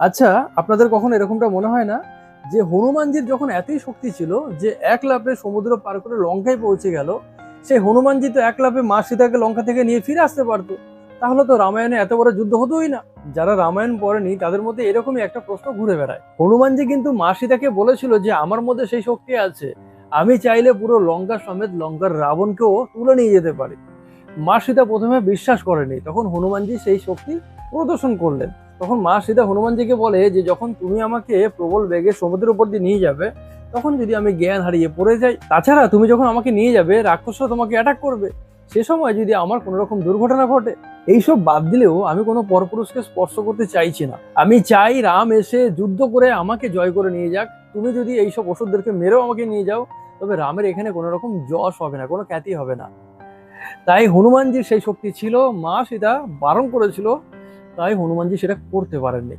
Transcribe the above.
আচ্ছা আপনাদের কখন এরকমটা মনে হয় না যে হনুমানজির যখন এতই শক্তি ছিল যে এক লাফে সমুদ্র পার করে লঙ্কায় পৌঁছে গেল সেই হনুমানজি তো এক লাফে মা সীতাকে লঙ্কা থেকে নিয়ে ফিরে আসতে পারতো। তাহলে তো রামায়ণে এত বড় যুদ্ধ হতোই না। যারা রামায়ণ পড়েনি, তাদের মধ্যে এরকমই একটা প্রশ্ন ঘুরে বেড়ায়। হনুমানজি কিন্তু মা সীতাকে বলেছিল যে, আমার মধ্যে সেই শক্তি আছে। আমি চাইলে পুরো লঙ্কা সমেত লঙ্কার রাবণকেও তুলে নিয়ে যেতে পারি। মা সীতা প্রথমে বিশ্বাস করেনি। তখন হনুমানজি সেই শক্তি প্রদর্শন করলেন। তখন মা সীতা হনুমানজিকে বলে যে, যখন তুমি আমাকে প্রবল বেগে সমুদ্রের উপর দিয়ে নিয়ে যাবে, তখন যদি আমি জ্ঞান হারিয়ে পড়ে যাই, তাছাড়া তুমি যখন আমাকে নিয়ে যাবে, রাক্ষসরা তোমাকে অ্যাটাক করবে। সে সময় যদি আমার কোনো রকম দুর্ঘটনা ঘটে, এইসব বাদ দিলেও আমি কোনো পরপুরুষকে স্পর্শ করতে চাইছি না। আমি চাই রাম এসে যুদ্ধ করে আমাকে জয় করে নিয়ে যাক। তুমি যদি এইসব ওষুধদেরকে মেরেও আমাকে নিয়ে যাও, তবে রামের এখানে কোনো রকম যশ হবে না, কোনো খ্যাতি হবে না। তাই হনুমানজির সেই শক্তি ছিল, মা সীতা বারণ করেছিল তাই হনুমানজি সেটা করতে পারেননি।